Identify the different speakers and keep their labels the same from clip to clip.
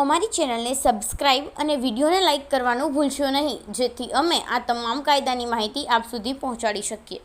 Speaker 1: અમારી ચેનલને સબસ્ક્રાઇબ અને વિડીયોને લાઇક કરવાનું ભૂલશો નહીં, જેથી અમે આ તમામ કાયદાની માહિતી આપ સુધી પહોંચાડી શકીએ.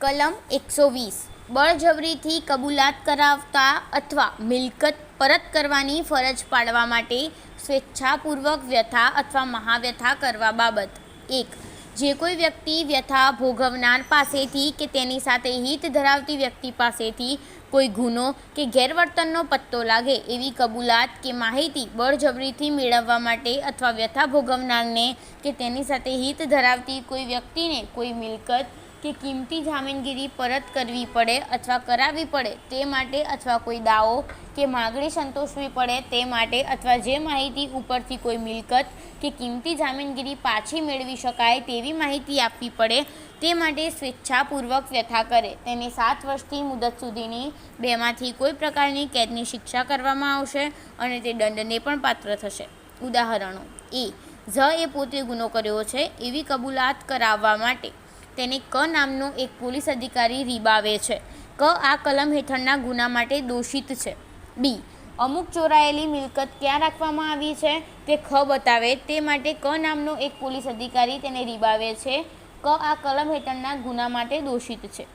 Speaker 1: કલમ એકસો વીસ. બળજબરીથી કબૂલાત કરાવતા અથવા મિલકત પરત કરવાની ફરજ પાડવા માટે સ્વેચ્છાપૂર્વક વ્યથા અથવા મહાવ્યથા કરવા બાબત. એક જે કોઈ વ્યક્તિ વ્યથા ભોગવનાર પાસેથી કે તેની સાથે હિત ધરાવતી વ્યક્તિ પાસેથી કોઈ ગુનો કે ગેરવર્તનનો પત્તો લાગે એવી કબૂલાત કે માહિતી બળજબરીથી મેળવવા માટે અથવા વ્યથા ભોગવનારને કે તેની સાથે હિત ધરાવતી કોઈ વ્યક્તિને કોઈ મિલકત કે કિંમતી જામીનગીરી પરત કરવી પડે અથવા કરાવવી પડે તે માટે અથવા કોઈ દાવો કે માગણી સંતોષવી પડે તે માટે અથવા જે માહિતી ઉપરથી કોઈ મિલકત કે કિંમતી જામીનગીરી પાછી મેળવી શકાય તેવી માહિતી આપવી પડે તે માટે સ્વેચ્છાપૂર્વક વ્યથા કરે. તેને સાત વર્ષથી મુદત સુધીની બેમાંથી કોઈ પ્રકારની કેદની શિક્ષા કરવામાં આવશે અને તે દંડને પણ પાત્ર થશે. ઉદાહરણો. એ. ઝ એ પોતે ગુનો કર્યો છે એવી કબૂલાત કરાવવા માટે. તેને ક નામનો એક પોલીસ અધિકારી રીબાવે છે. ક આ કલમ હેઠળના ગુના માટે દોષિત છે. બી અમુક ચોરાયેલી મિલકત ક્યાં રાખવામાં આવી છે? તે ખ બતાવે. તે માટે ક નામનો એક પોલીસ અધિકારી તેને રીબાવે છે. ક આ કલમ હેઠળના ગુના માટે દોષિત છે.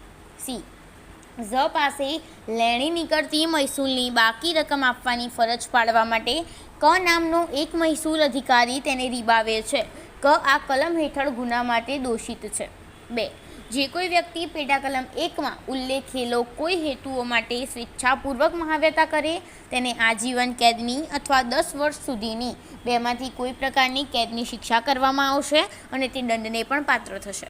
Speaker 1: સી ઝ પાસે લેણી નીકળતી મહેસૂલની બાકી રકમ આપવાની ફરજ પાડવા માટે ક નામનો એક મહેસૂલ અધિકારી તેને રીબાવે છે. ક આ કલમ હેઠળ ગુના માટે દોષિત છે. બે. જે કોઈ વ્યક્તિ પેટા કલમ એકમાં ઉલ્લેખેલો કોઈ હેતુઓ માટે સ્વેચ્છાપૂર્વક મહાવ્યતા કરે, તેને આજીવન કેદની અથવા દસ વર્ષ સુધીની બેમાંથી કોઈ પ્રકારની કેદની શિક્ષા કરવામાં આવશે અને તે દંડને પણ પાત્ર થશે.